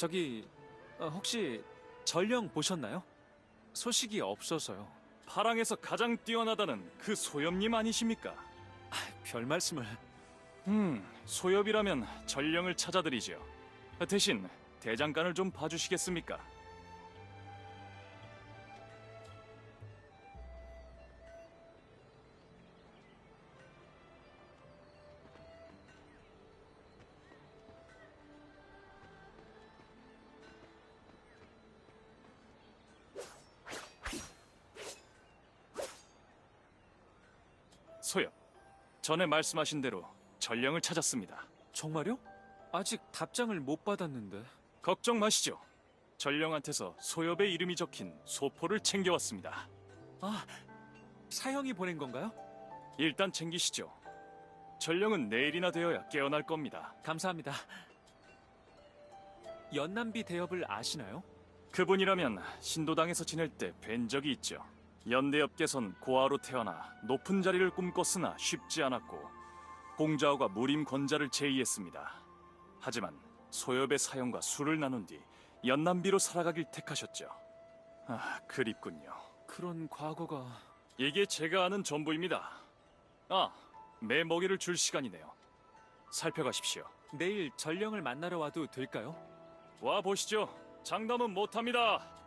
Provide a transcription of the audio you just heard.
저기 어, 혹시 전령 보셨나요? 소식이 없어서요. 파랑에서 가장 뛰어나다는 그 소엽님 아니십니까? 별 말씀을. 음, 소엽이라면 전령을 찾아드리죠. 대신 대장간을 좀 봐주시겠습니까? 소엽, 전에 말씀하신 대로 전령을 찾았습니다. 정말요? 아직 답장을 못 받았는데. 걱정 마시죠. 전령한테서 소엽의 이름이 적힌 소포를 챙겨왔습니다. 아, 사형이 보낸 건가요? 일단 챙기시죠. 전령은 내일이나 되어야 깨어날 겁니다. 감사합니다. 연남비 대업을 아시나요? 그분이라면 신도당에서 지낼 때 뵌 적이 있죠. 연대엽께선 고아로 태어나 높은 자리를 꿈꿨으나 쉽지 않았고 공자호가 무림 권자를 제의했습니다. 하지만 소엽의 사형과 술을 나눈 뒤 연남비로 살아가길 택하셨죠. 아, 그립군요. 그런 과거가 이게 제가 아는 전부입니다. 아, 매 먹이를 줄 시간이네요. 살펴가십시오. 내일 전령을 만나러 와도 될까요? 와 보시죠. 장담은 못합니다.